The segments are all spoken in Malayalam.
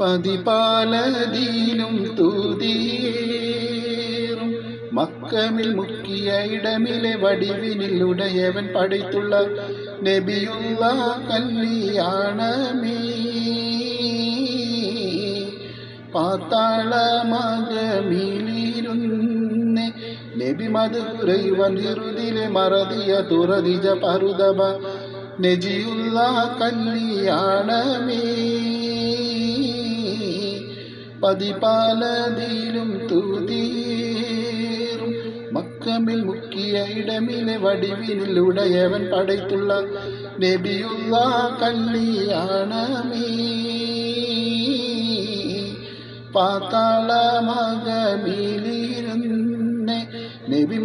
പതിപാലദീനും തൂതീറും. മക്കമിൽ മുക്കിയ ഇടമിലെ വടിവിനിൽ ഉടയവൻ പടയ്ത്തുള്ള നബിയുള്ള കല്യാണമേ. പാത്താളമകമിലിരുന്ന് നബി മധുരൈവൻ ഹിറുതിലെ മറതിയ തുറതിജ പരുതബ കല്ലിയാണ് കല്യാണമേ. പതിപാലതിലും തൂതീറും മക്കമിൽ മുക്കിയ ഇടമിലെ വടിവിനിൽ ഉടയവൻ പടയ്ത്തുള്ള നബിയുള്ള കല്യാണമേ പാത്താളമകമിലിരുന്നെ നബി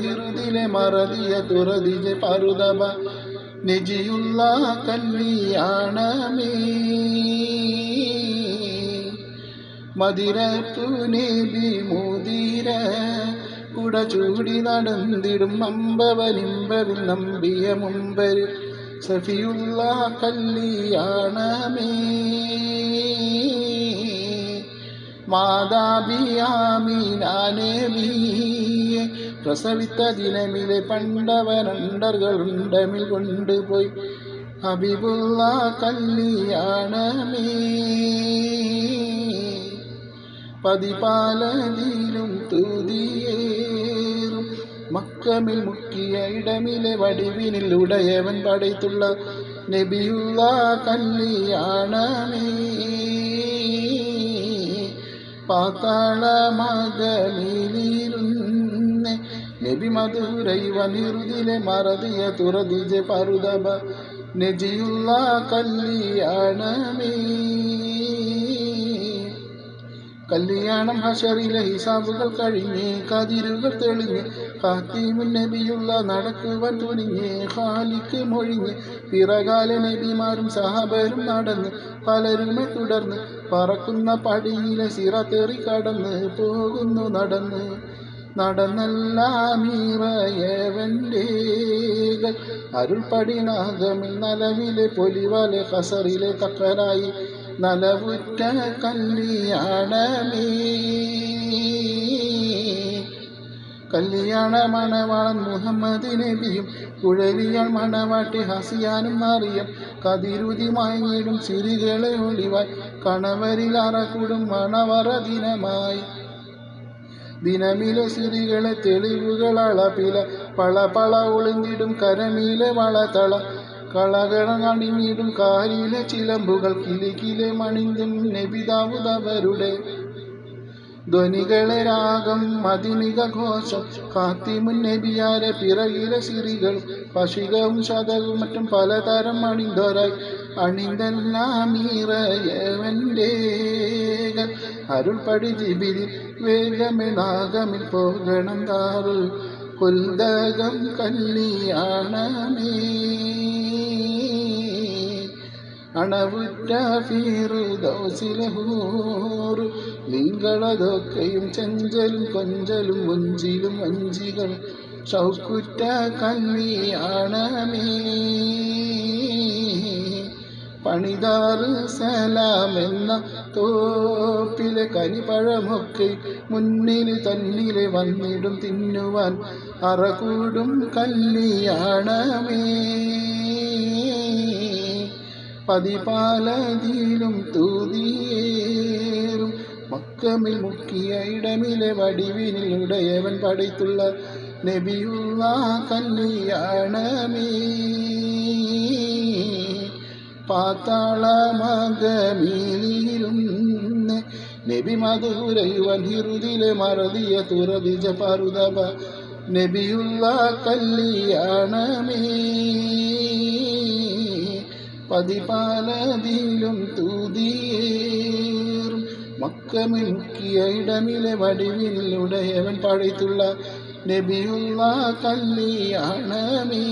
ഹിറുതിലെ മറതിയ തുറതിജ പരുതബ നജിയുള്ള കല്യാണമേ മതിരത്തു നബി മോതിര കുട ചൂടി നടന്നിടും അമ്പവനിമ്പവിൽ നമ്പിയ മുമ്പർ സഫിയുള്ള കല്ലിയാണമേ മാതാപിയാമീനാനേവിയെ പ്രസവിത്ത ദിനമിലെ പണ്ടവരണ്ടറുകളുണ്ടമിൽ കൊണ്ടുപോയി. ഹബീബുള്ള കല്യാണമേ. പതിപാലതിലും തൂതിയേറും. മക്കമിൽ മുക്കിയ ഇടമിലെ വടിവിനിൽ ഉടയവൻ പടയ്ത്തുള്ള നബിയുള്ള കല്യാണമേ പാത്താളമകമിലിരുന്നെ നബി മധുരൈ വനിറുതിലെ മറതിയ തുറതിജ പരുതബ നജിയുള്ള കല്യാണമേ കല്യാണം ഹഷറിലെ ഹിസാബുകൾ കഴിഞ്ഞ് കതിരുകൾ തെളിഞ്ഞ് ഹാത്തിമുൻ നബിയുള്ള നടക്കുവാൻ തുനിഞ്ഞ് ഹാലിക്ക് മൊഴിഞ്ഞ് പിറകാല നബിമാരും സഹാബരും നടന്ന് പലരുമെ തുടർന്ന് പറക്കുന്ന പടിയിലെ സിറത്തേറി കടന്ന് പോകുന്നു നടന്ന്. നടന്നല്ലാമീറയവന്റെ അരുൾപടിനാഗമിൽ നലവിലെ പൊലിവാലെ ഹസറിലെ തക്കരായി നലവുറ്റ കല്യാണമേ. കല്യാണ മണവാളൻ മുഹമ്മദ് നബിയും കുഴലിയാൾ മണവാട്ടി ഹസിയാനും മാറിയം കതിരുതി മാങ്ങിയിടും ചിരികളെ ഒളിവായി കണവരിൽ അറക്കൂടും മണവറ ദിനമായി. ദിനമിലെ സിരികളെ തെളിവുകൾ അളപ്പില പള പള ഒളിഞ്ഞിടും കരമിലെ വളതള കളകളം വീടും ചിലമ്പുകൾ കിലിക്കിലെ മണിന്തും നബിതാവുതവരുടെ ധ്വനികളെ രാഗം മതിമിക ഘോഷം കാത്തിമുൻ നബിയാരെ പിറകിലെ സിറികൾ പശികവും ശതവും മറ്റും പലതരം അണിന്തൊരായി അണിന്തല്ലാമീറയവന്റെ അരുൾപടി ജിബിരി വേഗമേ നാഗമിൽ പോകണം താറുൽ കൊല്ലകം കല്യാണമേ. അണവുറ്റ ഫീറുദൗസിലഹൂറു നിങ്ങളതൊക്കെയും ചെഞ്ചലും കൊഞ്ചലും മുഞ്ചിലും വഞ്ചികൾ. ഷൗക്കുറ്റ കല്യാണമേ പണിതാറ് സലാം എന്ന തോപ്പിലെ കനിപഴമൊക്കെ മുന്നിൽ തന്നിലെ വന്നിടും തിന്നുവാൻ അറകൂടും കല്യാണമേ പതിപാലതിലും തൂതിയേറും. മക്കമിൽ മുക്കിയ ഇടമിലെ വടിവിനിൽ ഉടയവൻ നബിയുള്ള കല്യാണമേ. പാത്താളമകമിലിരുന്ന് നബി മധുരയുവൻ ഹിറുതിലെ മറതിയ തുറതിജ പരുതബ നബിയുള്ള കല്യാണമേ. പതിപാലതിലും തൂതിയേറും മക്കമിൽ മുക്കിയ ഇടമിലെ വടിവിൽ ഉടയവൻ പടയ്ത്തുള്ള നബിയുള്ള കല്യാണമേ.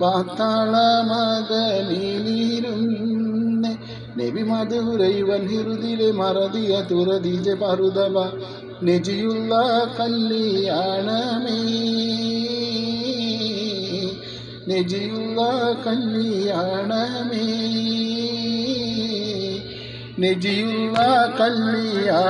പാത്താളമകമിലിരുന്ന് നബി മധുരൈവൻ ഹിറുതിലെ മറതിയ തുറതിജ പരുതവ നെജിയുള്ള കല്യാണമേ. നെജിയുള്ള കല്യാണമേ. നെജിയുള്ള കല്യാണമേ.